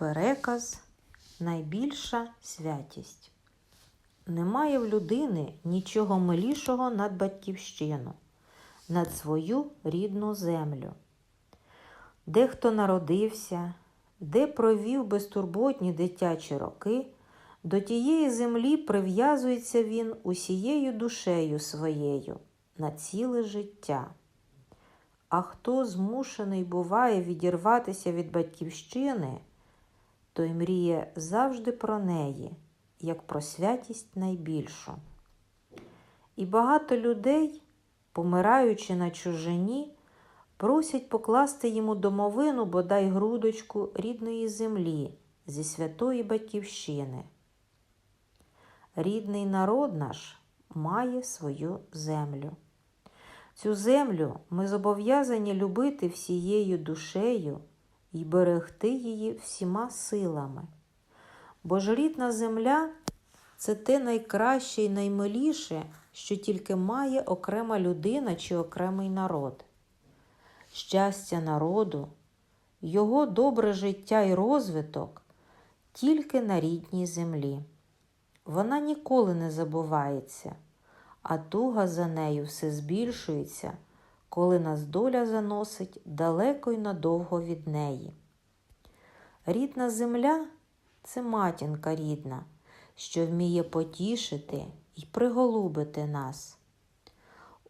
Переказ найбільша святість. Немає в людини нічого милішого над батьківщину, над свою рідну землю. Де хто народився, де провів безтурботні дитячі роки, до тієї землі прив'язується він усією душею своєю на ціле життя. А хто змушений буває відірватися від батьківщини, той мріє завжди про неї, як про святість найбільшу. І багато людей, помираючи на чужині, просять покласти йому домовину бодай грудочку рідної землі зі святої батьківщини. Рідний народ наш має свою землю. Цю землю ми зобов'язані любити всією душею і берегти її всіма силами. Бо ж рідна земля це те найкраще і наймиліше, що тільки має окрема людина чи окремий народ. Щастя народу, його добре життя і розвиток тільки на рідній землі. Вона ніколи не забувається, а туга за нею все збільшується, коли нас доля заносить далеко й надовго від неї. Рідна земля це матінка рідна, що вміє потішити і приголубити нас.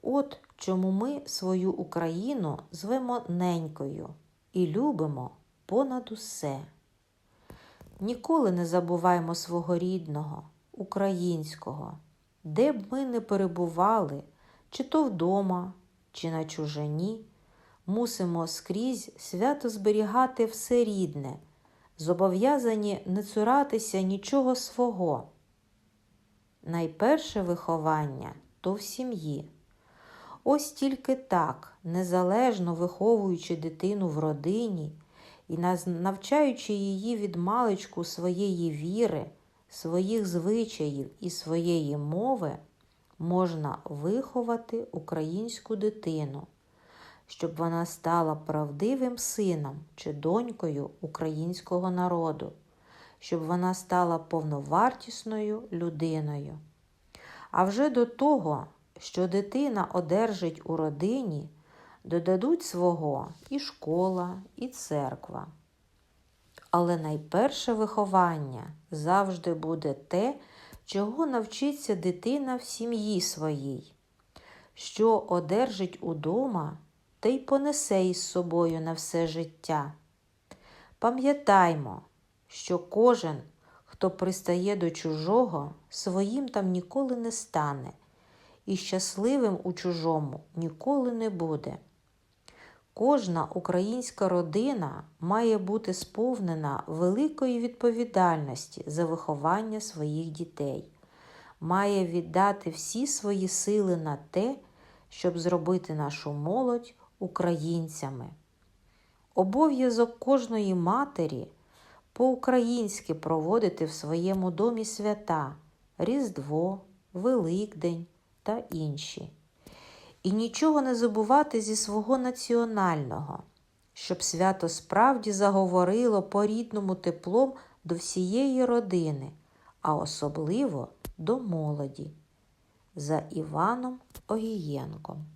От чому ми свою Україну звемо ненькою і любимо понад усе. Ніколи не забуваємо свого рідного, українського, де б ми не перебували, чи то вдома, чи на чужині, мусимо скрізь свято зберігати все рідне, зобов'язані не цуратися нічого свого. Найперше виховання то в сім'ї. Ось тільки так, незалежно виховуючи дитину в родині і навчаючи її від маличку своєї віри, своїх звичаїв і своєї мови, можна виховати українську дитину, щоб вона стала правдивим сином чи донькою українського народу, щоб вона стала повновартісною людиною. А вже до того, що дитина одержить у родині, додадуть свого і школа, і церква. Але найперше виховання завжди буде те, чого навчиться дитина в сім'ї своїй, що одержить удома, те й понесе із собою на все життя. Пам'ятаймо, що кожен, хто пристає до чужого, своїм там ніколи не стане, і щасливим у чужому ніколи не буде. Кожна українська родина має бути сповнена великої відповідальності за виховання своїх дітей, має віддати всі свої сили на те, щоб зробити нашу молодь українцями. Обов'язок кожної матері по-українськи проводити в своєму домі свята Різдво, Великдень та інші. І нічого не забувати зі свого національного, щоб свято справді заговорило по рідному теплом до всієї родини, а особливо до молоді. За Іваном Огієнком